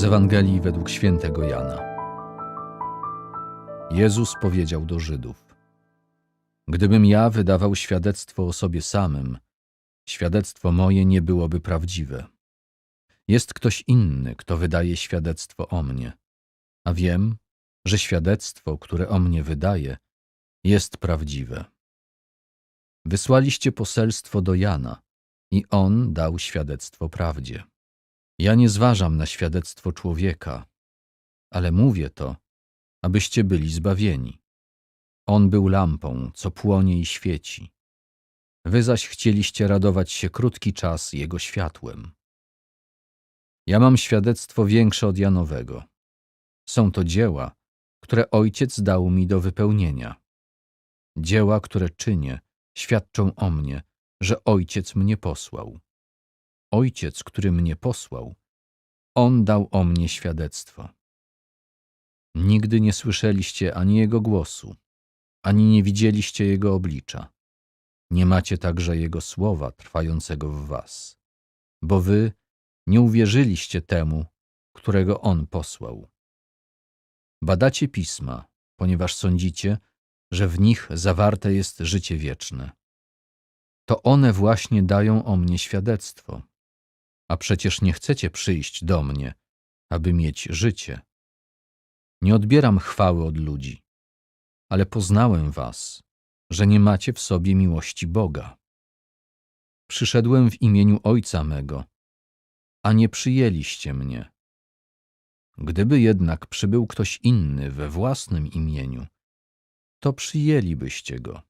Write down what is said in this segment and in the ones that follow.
Z Ewangelii według świętego Jana. Jezus powiedział do Żydów: Gdybym ja wydawał świadectwo o sobie samym, świadectwo moje nie byłoby prawdziwe. Jest ktoś inny, kto wydaje świadectwo o mnie, a wiem, że świadectwo, które o mnie wydaje, jest prawdziwe. Wysłaliście poselstwo do Jana i on dał świadectwo prawdzie. Ja nie zważam na świadectwo człowieka, ale mówię to, abyście byli zbawieni. On był lampą, co płonie i świeci. Wy zaś chcieliście radować się krótki czas Jego światłem. Ja mam świadectwo większe od Janowego. Są to dzieła, które Ojciec dał mi do wypełnienia. Dzieła, które czynię, świadczą o mnie, że Ojciec mnie posłał. Ojciec, który mnie posłał, On dał o mnie świadectwo. Nigdy nie słyszeliście ani Jego głosu, ani nie widzieliście Jego oblicza. Nie macie także Jego słowa trwającego w was, bo wy nie uwierzyliście temu, którego On posłał. Badacie pisma, ponieważ sądzicie, że w nich zawarte jest życie wieczne. To one właśnie dają o mnie świadectwo. A przecież nie chcecie przyjść do mnie, aby mieć życie. Nie odbieram chwały od ludzi, ale poznałem was, że nie macie w sobie miłości Boga. Przyszedłem w imieniu Ojca mego, a nie przyjęliście mnie. Gdyby jednak przybył ktoś inny we własnym imieniu, to przyjęlibyście go.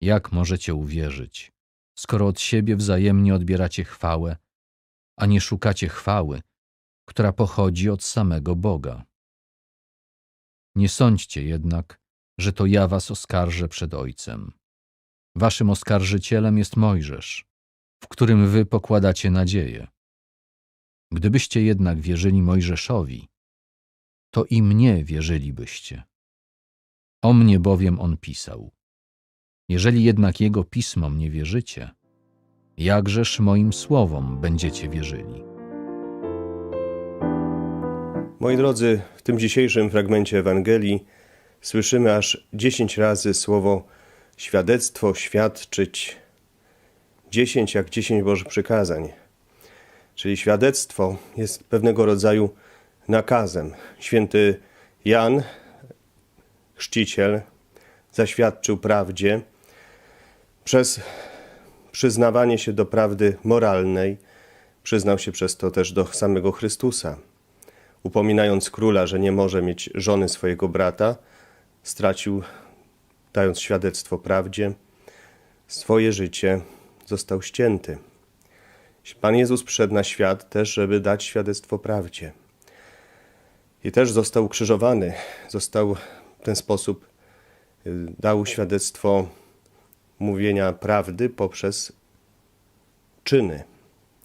Jak możecie uwierzyć, skoro od siebie wzajemnie odbieracie chwałę, a nie szukacie chwały, która pochodzi od samego Boga? Nie sądźcie jednak, że to ja was oskarżę przed Ojcem. Waszym oskarżycielem jest Mojżesz, w którym wy pokładacie nadzieję. Gdybyście jednak wierzyli Mojżeszowi, to i mnie wierzylibyście. O mnie bowiem on pisał. Jeżeli jednak jego pismom nie wierzycie, jakżeż moim słowom będziecie wierzyli? Moi drodzy, w tym dzisiejszym fragmencie Ewangelii słyszymy aż 10 razy słowo świadectwo, świadczyć. 10 jak 10 Bożych przykazań. Czyli świadectwo jest pewnego rodzaju nakazem. Święty Jan, chrzciciel, zaświadczył prawdzie przez przyznawanie się do prawdy moralnej, przyznał się przez to też do samego Chrystusa. Upominając króla, że nie może mieć żony swojego brata, stracił, dając świadectwo prawdzie, swoje życie został ścięty. Pan Jezus przyszedł na świat też, żeby dać świadectwo prawdzie. I też został ukrzyżowany, został w ten sposób, y, dał świadectwo mówienia prawdy poprzez czyny.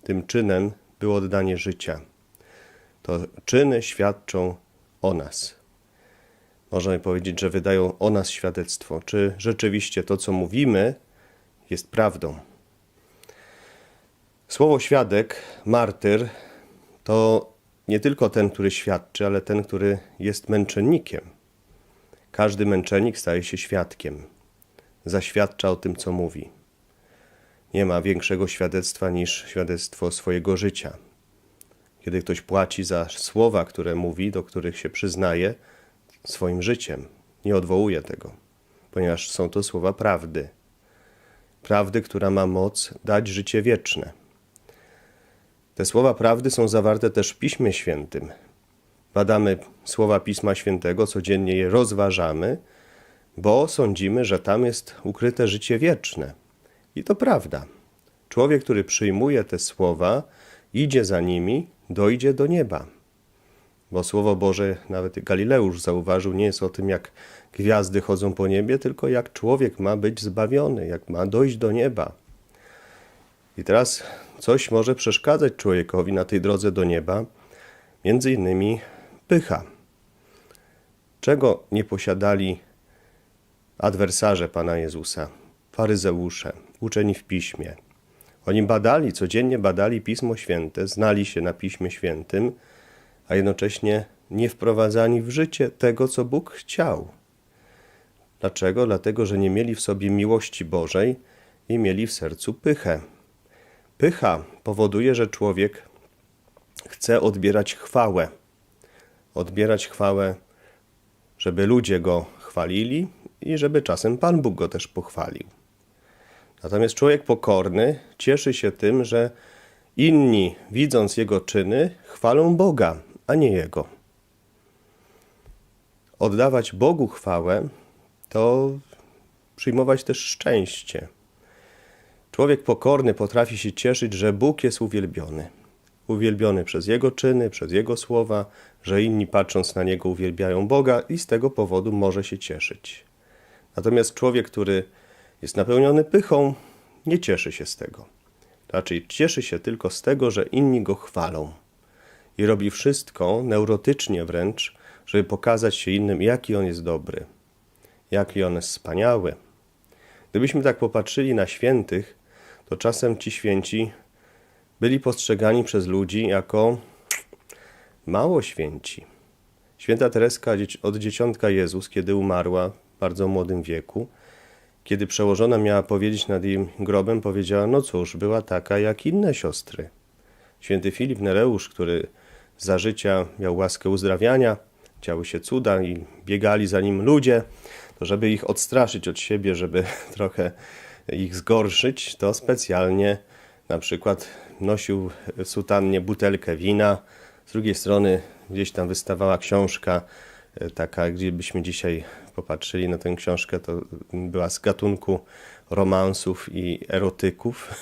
Tym czynem było oddanie życia. To czyny świadczą o nas. Możemy powiedzieć, że wydają o nas świadectwo, czy rzeczywiście to, co mówimy, jest prawdą. Słowo świadek, martyr, to nie tylko ten, który świadczy, ale ten, który jest męczennikiem. Każdy męczennik staje się świadkiem. Zaświadcza o tym, co mówi. Nie ma większego świadectwa niż świadectwo swojego życia. Kiedy ktoś płaci za słowa, które mówi, do których się przyznaje, swoim życiem, nie odwołuje tego, ponieważ są to słowa prawdy. Prawdy, która ma moc dać życie wieczne. Te słowa prawdy są zawarte też w Piśmie Świętym. Badamy słowa Pisma Świętego, codziennie je rozważamy, bo sądzimy, że tam jest ukryte życie wieczne. I to prawda. Człowiek, który przyjmuje te słowa, idzie za nimi, dojdzie do nieba. Bo Słowo Boże, nawet Galileusz zauważył, nie jest o tym, jak gwiazdy chodzą po niebie, tylko jak człowiek ma być zbawiony, jak ma dojść do nieba. I teraz coś może przeszkadzać człowiekowi na tej drodze do nieba, między innymi pycha. Czego nie posiadali adwersarze Pana Jezusa, faryzeusze, uczeni w piśmie? Oni badali, codziennie badali Pismo Święte, znali się na Piśmie Świętym a jednocześnie nie wprowadzani w życie tego, co Bóg chciał. Dlaczego? Dlatego, że nie mieli w sobie miłości Bożej i mieli w sercu pychę. Pycha powoduje, że człowiek chce odbierać chwałę. Odbierać chwałę, żeby ludzie go chwalili i żeby czasem Pan Bóg go też pochwalił. Natomiast człowiek pokorny cieszy się tym, że inni, widząc jego czyny, chwalą Boga, a nie jego. Oddawać Bogu chwałę to przyjmować też szczęście. Człowiek pokorny potrafi się cieszyć, że Bóg jest uwielbiony. Uwielbiony przez Jego czyny, przez Jego słowa, że inni patrząc na Niego uwielbiają Boga i z tego powodu może się cieszyć. Natomiast człowiek, który jest napełniony pychą, nie cieszy się z tego. Raczej cieszy się tylko z tego, że inni go chwalą. I robi wszystko, neurotycznie wręcz, żeby pokazać się innym, jaki on jest dobry, jaki on jest wspaniały. Gdybyśmy tak popatrzyli na świętych, to czasem ci święci byli postrzegani przez ludzi jako mało święci. Święta Tereska od dzieciątka Jezus, kiedy umarła bardzo młodym wieku, kiedy przełożona miała powiedzieć nad jej grobem, powiedziała: No cóż, była taka jak inne siostry. Święty Filip Nereusz, który za życia miał łaskę uzdrawiania, działy się cuda i biegali za nim ludzie, to żeby ich odstraszyć od siebie, żeby trochę ich zgorszyć, to specjalnie na przykład nosił w sutannie butelkę wina. Z drugiej strony gdzieś tam wystawała książka taka, gdzie byśmy dzisiaj popatrzyli na tę książkę, to była z gatunku romansów i erotyków,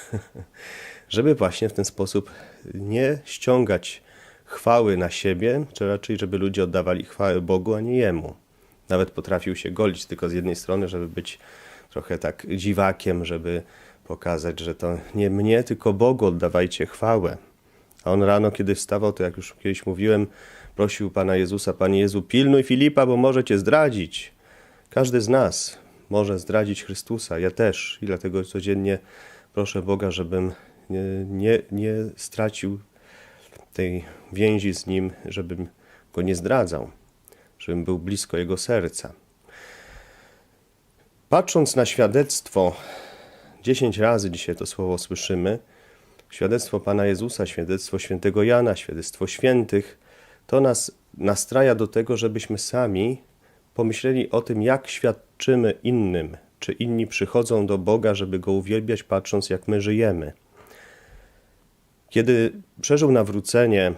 żeby właśnie w ten sposób nie ściągać chwały na siebie, czy raczej, żeby ludzie oddawali chwałę Bogu, a nie Jemu. Nawet potrafił się golić tylko z jednej strony, żeby być trochę tak dziwakiem, żeby pokazać, że to nie mnie, tylko Bogu oddawajcie chwałę. A on rano, kiedy wstawał, to jak już kiedyś mówiłem, prosił Pana Jezusa, Panie Jezu, pilnuj Filipa, bo może Cię zdradzić. Każdy z nas może zdradzić Chrystusa, ja też. I dlatego codziennie proszę Boga, żebym nie, nie, nie stracił tej więzi z Nim, żebym Go nie zdradzał, żebym był blisko Jego serca. Patrząc na świadectwo, dziesięć razy dzisiaj to słowo słyszymy, świadectwo Pana Jezusa, świadectwo świętego Jana, świadectwo świętych, to nas nastraja do tego, żebyśmy sami pomyśleli o tym, jak świadczymy innym, czy inni przychodzą do Boga, żeby Go uwielbiać, patrząc jak my żyjemy. Kiedy przeżył nawrócenie,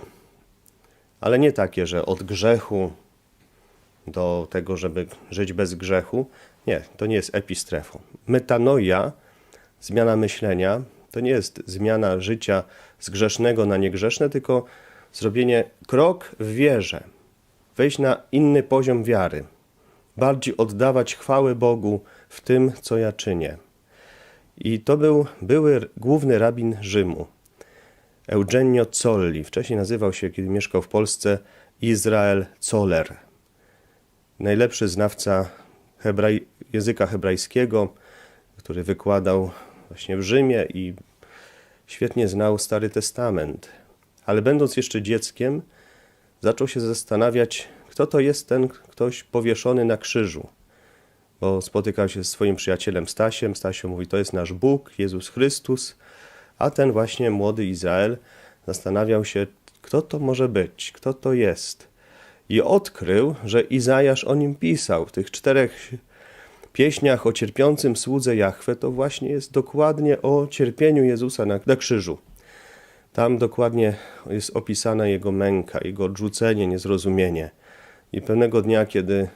ale nie takie, że od grzechu do tego, żeby żyć bez grzechu, nie, to nie jest epistrefą. Metanoia, zmiana myślenia, to nie jest zmiana życia z grzesznego na niegrzeszne, tylko zrobienie krok w wierze, wejść na inny poziom wiary, bardziej oddawać chwałę Bogu w tym, co ja czynię. I to był były główny rabin Rzymu, Eugenio Zolli. Wcześniej nazywał się, kiedy mieszkał w Polsce, Izrael Zoller. Najlepszy znawca hebraj, języka hebrajskiego, który wykładał właśnie w Rzymie i świetnie znał Stary Testament. Ale będąc jeszcze dzieckiem, zaczął się zastanawiać, kto to jest ten ktoś powieszony na krzyżu. Bo spotykał się z swoim przyjacielem Stasiem. Stasio mówi, to jest nasz Bóg, Jezus Chrystus. A ten właśnie młody Izrael zastanawiał się, kto to może być, kto to jest. I odkrył, że Izajasz o nim pisał. W tych czterech pieśniach o cierpiącym słudze Jahwe to właśnie jest dokładnie o cierpieniu Jezusa na, na krzyżu. Tam dokładnie jest opisana jego męka, jego odrzucenie, niezrozumienie. I pewnego dnia, kiedy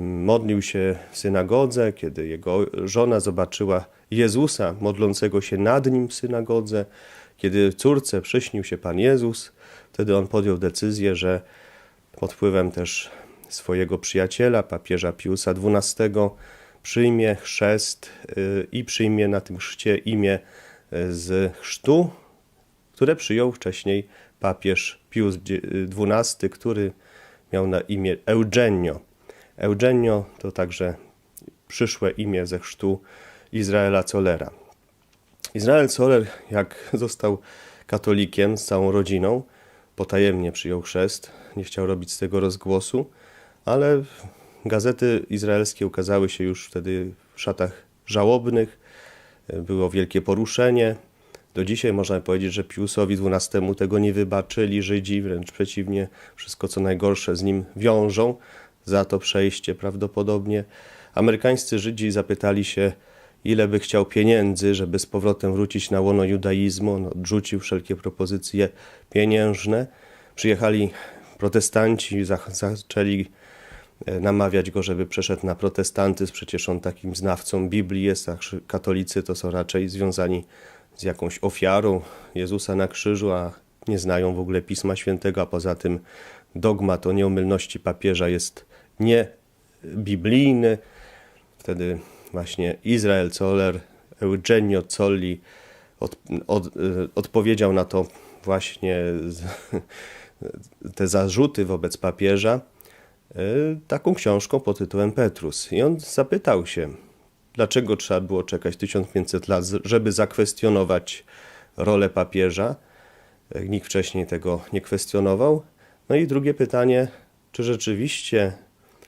modlił się w synagodze, kiedy jego żona zobaczyła Jezusa modlącego się nad nim w synagodze, kiedy córce przyśnił się Pan Jezus, wtedy on podjął decyzję, że pod wpływem też swojego przyjaciela, papieża Piusa XII, przyjmie chrzest y, i przyjmie na tym chrzcie imię y, z chrztu, które przyjął wcześniej papież Pius XII, który miał na imię Eugenio. Eugenio to także przyszłe imię ze chrztu Izraela Solera. Izrael Soler, jak został katolikiem z całą rodziną, potajemnie przyjął chrzest, nie chciał robić z tego rozgłosu, ale gazety izraelskie ukazały się już wtedy w szatach żałobnych, było wielkie poruszenie. Do dzisiaj można powiedzieć, że Piusowi XII tego nie wybaczyli Żydzi, wręcz przeciwnie, wszystko co najgorsze z nim wiążą za to przejście prawdopodobnie. Amerykańscy Żydzi zapytali się, ile by chciał pieniędzy, żeby z powrotem wrócić na łono judaizmu. On odrzucił wszelkie propozycje pieniężne. Przyjechali protestanci, zaczęli e, namawiać go, żeby przeszedł na protestantyzm. Przecież on takim znawcą Biblii jest, a katolicy to są raczej związani z jakąś ofiarą Jezusa na krzyżu, a nie znają w ogóle Pisma Świętego, a poza tym dogmat o nieomylności papieża jest niebiblijny. Wtedy właśnie Izrael Zoller, Eugenio Zolli od, od, odpowiedział na to właśnie te zarzuty wobec papieża y, taką książką pod tytułem Petrus. I on zapytał się, dlaczego trzeba było czekać 1500 lat, żeby zakwestionować rolę papieża. Y, Nikt wcześniej tego nie kwestionował. No i drugie pytanie, czy rzeczywiście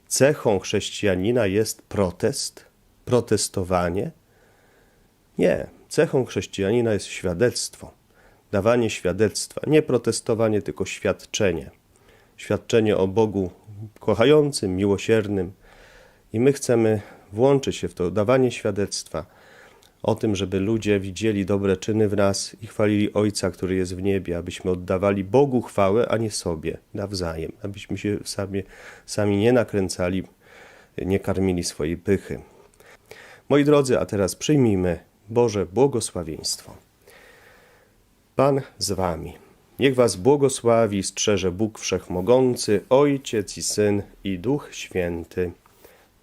cechą chrześcijanina jest protest, protestowanie? Nie, cechą chrześcijanina jest świadectwo, dawanie świadectwa, nie protestowanie, tylko świadczenie. Świadczenie o Bogu kochającym, miłosiernym. I my chcemy włączyć się w to dawanie świadectwa o tym, żeby ludzie widzieli dobre czyny w nas i chwalili Ojca, który jest w niebie, abyśmy oddawali Bogu chwałę, a nie sobie nawzajem, abyśmy się sami, sami nie nakręcali, nie karmili swojej pychy. Moi drodzy, a teraz przyjmijmy Boże błogosławieństwo. Pan z wami. Niech was błogosławi strzeże Bóg Wszechmogący, Ojciec i Syn i Duch Święty.